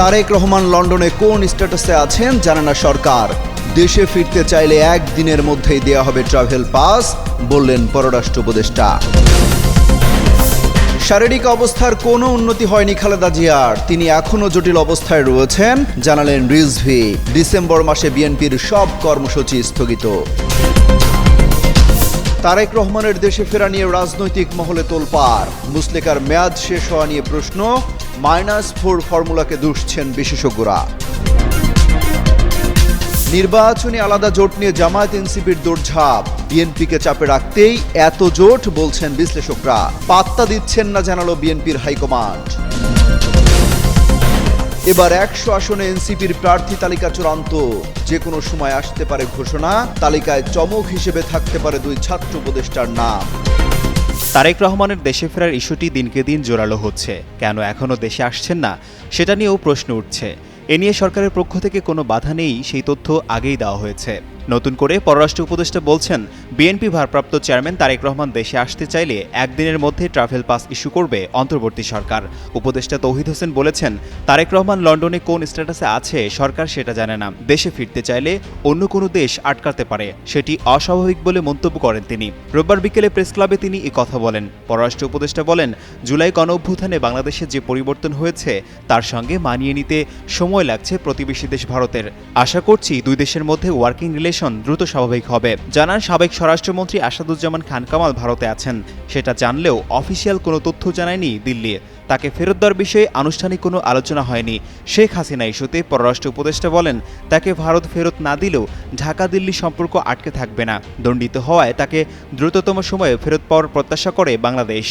তারেক রহমান লন্ডনে কোন স্ট্যাটাসে আছেন জানে না সরকার। দেশে ফিরতে চাইলে একদিনের মধ্যেই দেয়া হবে ট্রাভেল পাস, বললেন পররাষ্ট্র উপদেষ্টা। শারীরিক অবস্থার কোনো উন্নতি হয়নি খালেদা জিয়ার। তিনি এখনও জটিল অবস্থায় রয়েছেন, জানালেন রিজভি। ডিসেম্বর মাসে বিএনপির সব কর্মসূচি স্থগিত। তারেক রহমানের দেশে ফেরা নিয়ে রাজনৈতিক মহলে তোলপাড়। মুসলেকার মেয়াদ শেষ হওয়া নিয়ে প্রশ্ন, মাইনাস ফোর ফর্মুলাকে দুষছেন বিশেষজ্ঞরা। নির্বাচনী আলাদা জোট নিয়ে জামায়াত এনসিপির দৌড়ঝাঁপ। বিএনপিকে চাপে রাখতেই এত জোট, বলছেন বিশ্লেষকরা। পাত্তা দিচ্ছেন না জানালো বিএনপির হাইকমান্ড। এবার একশো আসনে এনসিপির প্রার্থী তালিকা চূড়ান্ত। যে কোনো সময় আসতে পারে ঘোষণা, তালিকায় চমক হিসেবে থাকতে পারে দুই ছাত্র উপদেষ্টার নাম। তারেক রহমানের দেশে ফেরার ইস্যুটি দিনকে দিন জোরালো হচ্ছে। কেন এখনও দেশে আসছেন না, সেটা নিয়েও প্রশ্ন উঠছে। এ নিয়ে সরকারের পক্ষ থেকে কোনো বাধা নেই, সেই তথ্য আগেই দেওয়া হয়েছে। নতুন করে পররাষ্ট্র উপদেষ্টা বলছেন, বিএনপি ভারপ্রাপ্ত চেয়ারম্যান তারেক রহমান দেশে আসতে চাইলে একদিনের মধ্যে ট্রাভেল পাস ইস্যু করবে অন্তর্বর্তী সরকার। উপদেষ্টা তৌহিদ হোসেন বলেছেন, তারেক রহমান লন্ডনে কোন স্ট্যাটাসে আছে সরকার সেটা জানে না। দেশে ফিরতে চাইলে অন্য কোনো দেশ আটকাতে পারে, সেটি অস্বাভাবিক বলে মন্তব্য করেন তিনি। রোববার বিকেলে প্রেস ক্লাবে তিনি এ কথা বলেন। পররাষ্ট্র উপদেষ্টা বলেন, জুলাই গণ অভ্যুত্থানে বাংলাদেশে যে পরিবর্তন হয়েছে, তার সঙ্গে মানিয়ে নিতে সময় লাগছে প্রতিবেশী দেশ ভারতের। আশা করছি দুই দেশের মধ্যে ওয়ার্কিং রিলেশন দ্রুত স্বাভাবিক হবে। জানান সাবেক স্বরাষ্ট্রমন্ত্রী আসাদুজ্জামান খান কামাল ভারতে আছেন। সেটা জানলেও অফিসিয়াল কোনো তথ্য জানায়নি দিল্লি তাকে ফেরত দেওয়ার বিষয়ে আনুষ্ঠানিক কোনো আলোচনা হয়নি। শেখ হাসিনা ইস্যুতে পররাষ্ট্র উপদেষ্টা বলেন, তাকে ভারত ফেরত না দিলেও ঢাকা দিল্লি সম্পর্ক আটকে থাকবে না। দণ্ডিত হওয়ায় তাকে দ্রুততম সময়ে ফেরত পাওয়ার প্রত্যাশা করে বাংলাদেশ।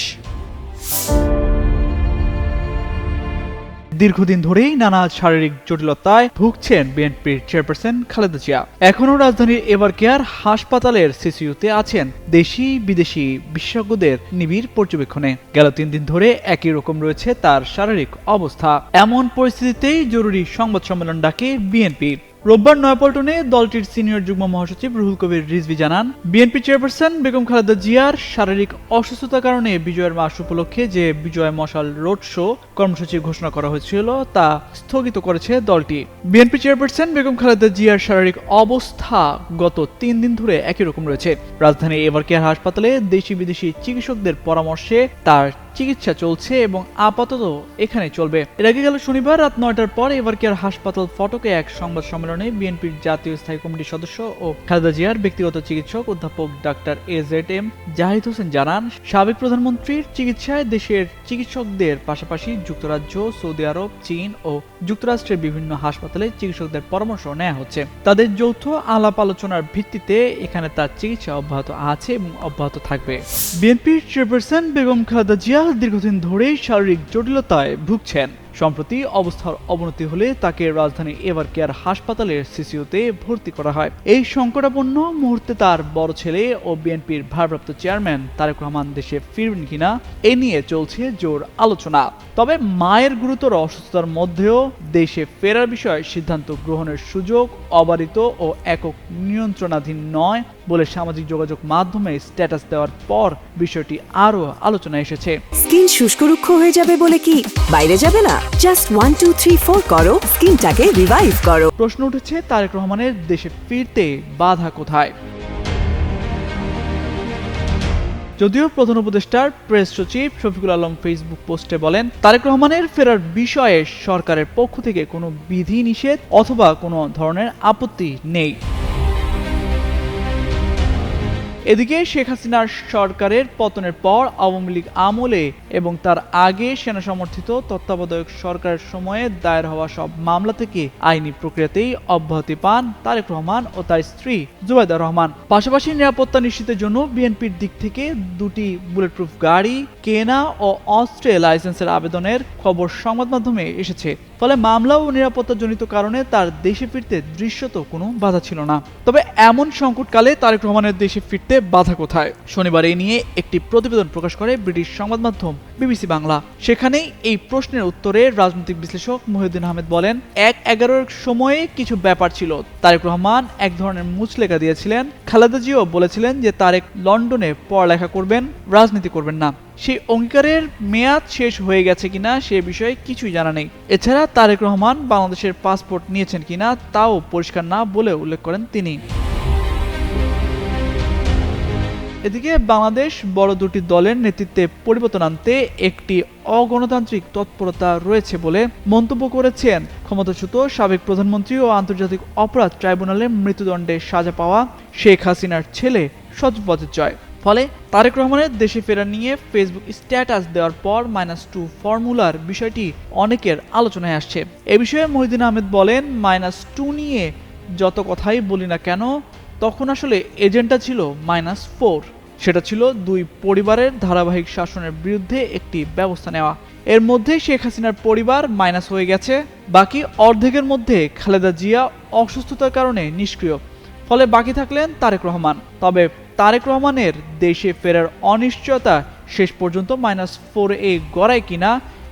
দীর্ঘদিন ধরেই নানা শারীরিক জটিলতায় ভুগছেন বিএনপির চেয়ারপারসন খালেদা জিয়া। এখনও রাজধানীর এবার কেয়ার হাসপাতালের সিসিউতে আছেন দেশি, বিদেশি বিশেষজ্ঞদের নিবিড় পর্যবেক্ষণে। গেল তিন দিন ধরে একই রকম রয়েছে তার শারীরিক অবস্থা। এমন পরিস্থিতিতেই জরুরি সংবাদ সম্মেলন ডাকে বিএনপি। রোববার নয়াপল্টনে দলটির সিনিয়র যুগ্ম মহাসচিব রুহুল কবির রিজভি জানান, বিএনপি চেয়ারপারসন বেগম খালেদা জিয়ার শারীরিক অসুস্থতার কারণে বিজয়ের মাস উপলক্ষে যে বিজয় মশাল রোড শো কর্মসূচি ঘোষণা করা হয়েছিল, তা স্থগিত করেছে দলটি। বিএনপি চেয়ারপারসন বেগম খালেদা জিয়ার শারীরিক অবস্থা গত তিন দিন ধরে একই রকম রয়েছে। রাজধানীর এভার কেয়ার হাসপাতালে দেশি বিদেশি চিকিৎসকদের পরামর্শে তার চিকিৎসা চলছে এবং আপাতত এখানে চলবে। এর আগে গেল শনিবার রাত নয়টার পর এবার কেয়ার হাসপাতাল ফটকে এক সংবাদ সম্মেলনে বিএনপির জাতীয় স্থায়ী কমিটির সদস্য ও খালেদা জিয়ার ব্যক্তিগত চিকিৎসক অধ্যাপক doctor A Z M Zahid Hossain জানান, সাবেক প্রধানমন্ত্রীর চিকিৎসায় দেশের চিকিৎসকদের পাশাপাশি যুক্তরাজ্য, সৌদি আরব, চীন ও যুক্তরাষ্ট্রের বিভিন্ন হাসপাতালে চিকিৎসকদের পরামর্শ নেওয়া হচ্ছে। তাদের যৌথ আলাপ আলোচনার ভিত্তিতে এখানে তার চিকিৎসা অব্যাহত আছে এবং অব্যাহত থাকবে। বিএনপির চেয়ারপারসন বেগম খালেদা জিয়া দীর্ঘদিন ধরেই শারীরিক জটিলতায় ভুগছেন। সম্প্রতি অবস্থার অবনতি হলে তাকে রাজধানী এভার কেয়ার হাসপাতালের সিসিউতে ভর্তি করা হয়। এই সংকটাপন্ন মুহূর্তে তার বড় ছেলে ও বিএনপির ভারপ্রাপ্ত চেয়ারম্যান তারেক রহমান দেশে ফিরবেন কিনা, এ নিয়ে চলছে জোর আলোচনা। তবে মায়ের গুরুতর অসুস্থতার মধ্যেও দেশে ফেরার বিষয়ে সিদ্ধান্ত গ্রহণের সুযোগ অবারিত ও একক নিয়ন্ত্রণাধীন নয় বলে সামাজিক যোগাযোগ মাধ্যমে স্ট্যাটাস দেওয়ার পর বিষয়টি আরও আলোচনায় এসেছে। স্কিন শুষ্ক রুক্ষ হয়ে যাবে বলে কি? বাইরে যাবে না? Just one two three four করো। স্কিনটাকে রিভাইভ করো। প্রশ্ন উঠেছে তারেক রহমানের দেশে ফিরতে বাধা কোথায়? যদিও প্রধান উপদেষ্টার প্রেস সচিব শফিকুল আলম ফেসবুক পোস্টে বলেন তারেক রহমানের ফেরার বিষয়ে সরকারের পক্ষ থেকে কোনো বিধি নিষেধ অথবা কোনো ধরনের আপত্তি নেই। এদিকে শেখ হাসিনার সরকারের পতনের পর আওয়ামী লীগ আমলে এবং তার আগে সেনা সমর্থিত তত্ত্বাবধায়ক সরকারের সময়ে দায়ের হওয়া সব মামলা থেকে আইনি প্রক্রিয়াতেই অব্যাহতি পান তারেক রহমান ও তার স্ত্রী জুবাইদা রহমান। পাশাপাশি নিরাপত্তা নিশ্চিতের জন্য বিএনপির দিক থেকে দুটি বুলেটপ্রুফ গাড়ি, কেনা ও অস্ত্রে লাইসেন্সের আবেদনের খবর সংবাদ মাধ্যমে এসেছে। ফলে মামলা ও নিরাপত্তাজনিত কারণে তার দেশে ফিরতে দৃশ্যত কোনো বাধা ছিল না। তবে এমন সংকটকালে তারেক রহমানের দেশে ফিরতে বাধা কোথায়? শনিবার এ নিয়ে একটি প্রতিবেদন প্রকাশ করে ব্রিটিশ সংবাদ মাধ্যম বিবিসি বাংলা। সেখানেই এই প্রশ্নের উত্তরে রাজনৈতিক বিশ্লেষক মহিউদ্দিন আহমেদ বলেন, এক এগারোর সময়ে কিছু ব্যাপার ছিল। তারেক রহমান এক ধরনের মুচলেখা দিয়েছিলেন। খালেদা জিও বলেছিলেন যে তারেক লন্ডনে পড়ালেখা করবেন, রাজনীতি করবেন না। সেই অঙ্গীকারের মেয়াদ শেষ হয়ে গেছে কিনা সে বিষয়ে কিছুই জানা নেই। এছাড়া তারেক রহমান বাংলাদেশের পাসপোর্ট নিয়েছেন কিনা তাও পরিষ্কার না বলে উল্লেখ করেন তিনি। এদিকে বাংলাদেশ বড় দুটি দলের নেতৃত্বে পরিবর্তন আনতে একটি অগণতান্ত্রিক তৎপরতা রয়েছে বলে মন্তব্য করেছেন ক্ষমতাচ্যুত সাবেক প্রধানমন্ত্রী ও আন্তর্জাতিক অপরাধ ট্রাইব্যুনালে মৃত্যুদণ্ডে সাজা পাওয়া শেখ হাসিনার ছেলে সজবতের জয়। ফলে তারেক রহমানের দেশে ফেরা নিয়ে ফেসবুক স্ট্যাটাস দেওয়ার পর মাইনাস টু ফর্মুলার বিষয়টি অনেকের আলোচনায় আসছে। এ বিষয়ে মহিদিন আহমেদ বলেন, মাইনাস টু নিয়ে যত কথাই বলি না কেন তখন আসলে এজেন্টটা ছিল মাইনাস ফোর সেটা ছিল দুই পরিবারের ধারাবাহিক শাসনের বিরুদ্ধে একটি ব্যবস্থা নেওয়া। এর মধ্যে শেখ হাসিনার পরিবার মাইনাস হয়ে গেছে। বাকি অর্ধেকের মধ্যে খালেদা জিয়া অসুস্থতার কারণে নিষ্ক্রিয়। ফলে বাকি থাকলেন তারেক রহমান। তবে তারেক রহমানের দেশে ফেরার অনিশ্চয়তা শেষ পর্যন্ত মাইনাস ফোর এ গড়ায় কিনা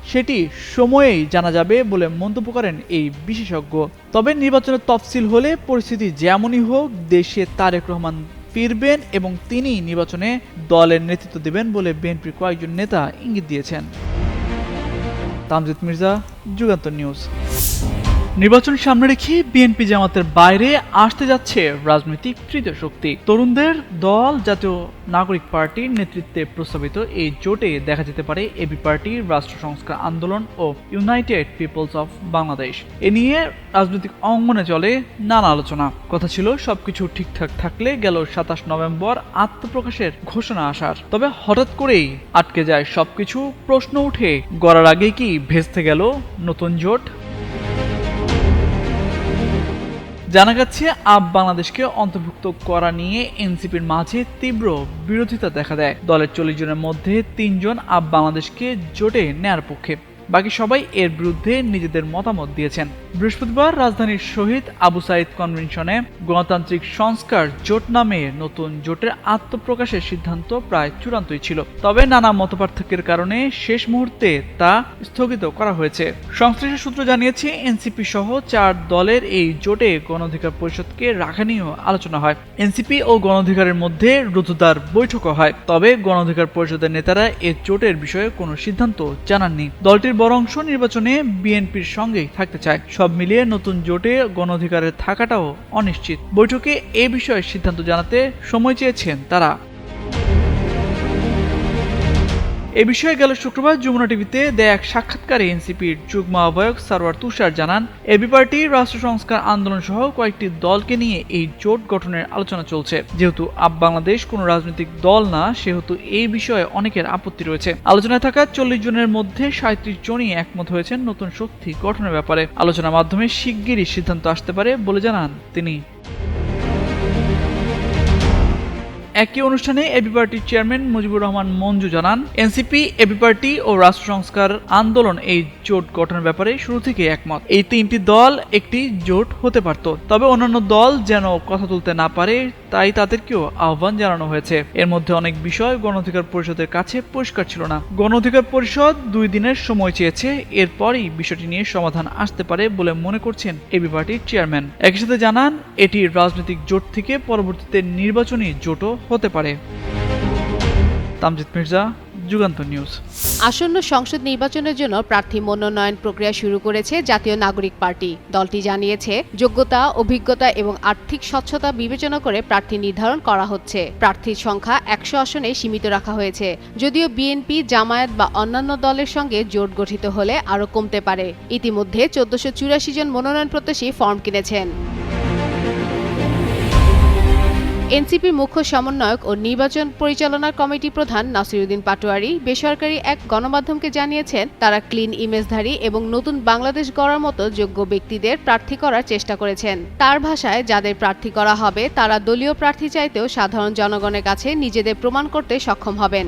সেটি সময়েই জানা যাবে বলে মন্তব্য করেন এই বিশেষজ্ঞ। তবে নির্বাচনের তফসিল হলে পরিস্থিতি যেমনই হোক, দেশে তারেক রহমান ফিরবেন এবং তিনি নির্বাচনে দলের নেতৃত্ব দেবেন বলে বিএনপির কয়েকজন নেতা ইঙ্গিত দিয়েছেন। তামজিদ মির্জা, যুগান্তর নিউজ। নির্বাচন সামনে রেখে বিএনপি জামাতের বাইরে আসতে যাচ্ছে রাজনৈতিক তৃতীয় শক্তি। তরুণদের দল, জাতীয় নাগরিক পার্টির নেতৃত্বে প্রস্তাবিত এই জোটে দেখা যেতে পারে এবি পার্টি, রাষ্ট্র সংস্কার আন্দোলন ও ইউনাইটেড পিপলস অফ বাংলাদেশ। এ নিয়ে রাজনৈতিক অঙ্গনে চলে নানা আলোচনা। কথা ছিল, সবকিছু ঠিকঠাক থাকলে গেল সাতাশ নভেম্বর আত্মপ্রকাশের ঘোষণা আসার। তবে হঠাৎ করেই আটকে যায় সবকিছু, প্রশ্ন উঠে, গড়ার আগে কি ভেস্তে গেল নতুন জোট? জানা যাচ্ছে আপ বাংলাদেশকে অন্তর্ভুক্ত করা নিয়ে এনসিপির মাঝে তীব্র বিরোধিতা দেখা দেয়। দলের চল্লিশ জনের মধ্যে তিনজন আপ বাংলাদেশকে জোটে নেয়ার পক্ষে। বাকি সবাই এর বিরুদ্ধে নিজেদের মতামত দিয়েছেন। বৃহস্পতিবার রাজধানীর শহীদ আবু সাইদ কনভেনশনে গণতান্ত্রিক সংস্কার জোট নামে নতুন জোটের আত্মপ্রকাশের সিদ্ধান্ত প্রায় চূড়ান্তই ছিল। তবে নানা মতপার্থক্যের কারণে শেষ মুহূর্তে তা স্থগিত করা হয়েছে। সংশ্লিষ্ট সূত্র জানিয়েছে, এনসিপি সহ চার দলের এই জোটে গণঅধিকার পরিষদকে রাখা নিয়েও আলোচনা হয়। এনসিপি ও গণঅধিকারের মধ্যে রুদ্ধদ্বার বৈঠকও হয়। তবে গণঅধিকার পরিষদের নেতারা এ জোটের বিষয়ে কোনো সিদ্ধান্ত জানাননি। দলটির বড় অংশ নির্বাচনে বিএনপির সঙ্গেই থাকতে চায়। সব মিলিয়ে নতুন জোটে গণঅধিকারের থাকাটাও অনিশ্চিত। বৈঠকে এ বিষয়ে সিদ্ধান্ত জানাতে সময় চেয়েছেন তারা। এ বিষয়ে গেল শুক্রবার যমুনা টিভিতে দেয়া এক সাক্ষাৎকারে এনসিপির যুগ্ম আহ্বায়ক সারওয়ার তুষার জানান এবি পার্টি রাষ্ট্র সংস্কার আন্দোলন সহ কয়েকটি দলকে নিয়ে এই জোট গঠনের আলোচনা চলছে। যেহেতু আপ বাংলাদেশ কোনো রাজনৈতিক দল না, সেহেতু এই বিষয়ে অনেকের আপত্তি রয়েছে। আলোচনায় থাকা চল্লিশ জনের মধ্যে সাঁত্রিশ জনই একমত হয়েছেন নতুন শক্তি গঠনের ব্যাপারে। আলোচনার মাধ্যমে শিগগিরই সিদ্ধান্ত আসতে পারে বলে জানান তিনি। একই অনুষ্ঠানে এবি পার্টির চেয়ারম্যান মুজিবুর রহমান মঞ্জু জানান, এনসিপি এবি পার্টি ও রাষ্ট্র সংস্কার আন্দোলন এই জোট গঠনের ব্যাপারে শুরু থেকে একমত। এই তিনটি দল একটি জোট হতে পারত, তবে অন্যান্য দল যেন কথা তুলতে না পারে তাই তাদেরকেও আহ্বান জানানো হয়েছে। এর মধ্যে অনেক বিষয় গণ অধিকার পরিষদের কাছে পরিষ্কার ছিল না। গণ অধিকার পরিষদ দুই দিনের সময় চেয়েছে, এরপরই বিষয়টি নিয়ে সমাধান আসতে পারে বলে মনে করছেন এবি পার্টির চেয়ারম্যান। একই সাথে জানান, এটি রাজনৈতিক জোট থেকে পরবর্তীতে নির্বাচনী জোটও হতে পারে। তামজিদ মির্জা যুগান্তর নিউজ। আসন্ন সংসদ নির্বাচনের জন্য প্রার্থী মনোনয়ন প্রক্রিয়া শুরু করেছে জাতীয় নাগরিক পার্টি। দলটি জানিয়েছে, যোগ্যতা, অভিজ্ঞতা এবং আর্থিক স্বচ্ছতা বিবেচনা করে প্রার্থী নির্ধারণ করা হচ্ছে। প্রার্থীর সংখ্যা একশো আসনে সীমিত রাখা হয়েছে। যদিও বিএনপি, জামায়াত বা অন্যান্য দলের সঙ্গে জোট গঠিত হলে আরও কমতে পারে। ইতিমধ্যে চোদ্দশো জন মনোনয়ন প্রত্যাশী ফর্ম কিনেছেন। এনসিপির মুখ্য সমন্বয়ক ও নির্বাচন পরিচালনা কমিটি প্রধান নাসিরুদ্দিন পাটোয়ারি বেসরকারি এক গণমাধ্যমকে জানিয়েছেন, তারা ক্লিন ইমেজধারী এবং নতুন বাংলাদেশ গড়ার মতো যোগ্য ব্যক্তিদের প্রার্থী করার চেষ্টা করেছেন। তার ভাষায়, যাদের প্রার্থী করা হবে, তারা দলীয় প্রার্থী চাইতেও সাধারণ জনগণের কাছে নিজেদের প্রমাণ করতে সক্ষম হবেন।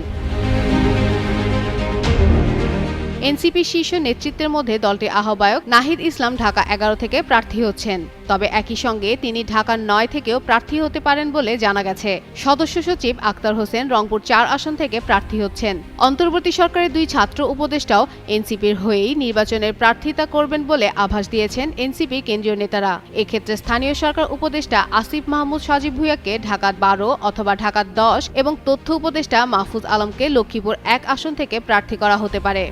এনসিপি শীর্ষ নেতৃত্বের মধ্যে দলটির আহ্বায়ক নাহিদ ইসলাম ঢাকা এগারো থেকে প্রার্থী হচ্ছেন। তবে একই সঙ্গে তিনি ঢাকার নয় থেকেও প্রার্থী হতে পারেন বলে জানা গেছে। সদস্য সচিব আক্তার হোসেন রংপুর চার আসন থেকে প্রার্থী হচ্ছেন। অন্তর্বর্তী সরকারের দুই ছাত্র উপদেষ্টাও এনসিপির হয়েই নির্বাচনের প্রার্থিতা করবেন বলে আভাস দিয়েছেন এনসিপি কেন্দ্রীয় নেতারা। এক্ষেত্রে স্থানীয় সরকার উপদেষ্টা আসিফ মাহমুদ সজীব ভুইয়াকে ঢাকা বারো অথবা ঢাকা দশ এবং তথ্য উপদেষ্টা মাহফুজ আলমকে লক্ষ্মীপুর এক আসন থেকে প্রার্থী করা হতে পারে।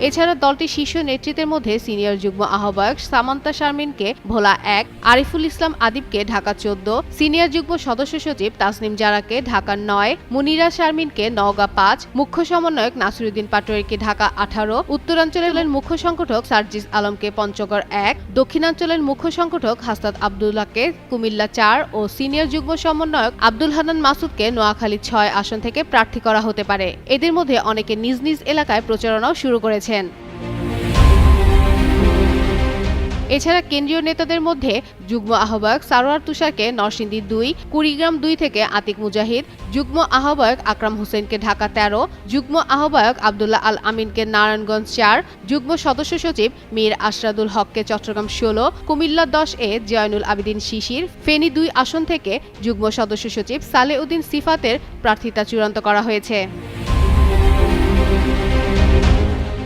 এছাড়া দলটির শীর্ষ নেতৃত্বের মধ্যে সিনিয়র যুগ্ম আহ্বায়ক সামান্তা শারমিনকে ভোলা এক, আরিফুল ইসলাম আদিবকে ঢাকা চোদ্দ, সিনিয়র যুগ্ম সদস্য সচিব তাসনিম জারাকে ঢাকা নয়, মুনিরা শারমিনকে নওগাঁ পাঁচ, মুখ্য সমন্বয়ক নাসিরুদ্দিন পাটোয়ারিকে ঢাকা আঠারো, উত্তরাঞ্চলের মুখ্য সংগঠক সার্জিস আলমকে পঞ্চগড় এক, দক্ষিণাঞ্চলের মুখ্য সংগঠক হাস্তাদ আবদুল্লাহকে কুমিল্লা চার ও সিনিয়র যুগ্ম সমন্বয়ক আব্দুল হানান মাসুদকে নোয়াখালী ছয় আসন থেকে প্রার্থী করা হতে পারে। এদের মধ্যে অনেকে নিজ নিজ এলাকায় প্রচারণাও শুরু করেছেন। এছাড়া কেন্দ্রীয় নেতাদের মধ্যে যুগ্ম আহ্বায়ক সারোয়ার তুষারকে নরসিংদী দুই, কুড়িগ্রাম দুই থেকে আতিক মুজাহিদ, যুগ্ম আহ্বায়ক আকরাম হোসেনকে ঢাকা তেরো, যুগ্ম আহ্বায়ক আবদুল্লাহ আল আমিনকে নারায়ণগঞ্জ চার, যুগ্ম সদস্য সচিব মীর আশরাদুল হককে চট্টগ্রাম ষোলো, কুমিল্লা দশ এ জয়নুল আবেদিন শিশির, ফেনী দুই আসন থেকে যুগ্ম সদস্য সচিব সালেউদ্দিন সিফাতের প্রার্থিতা চূড়ান্ত করা হয়েছে।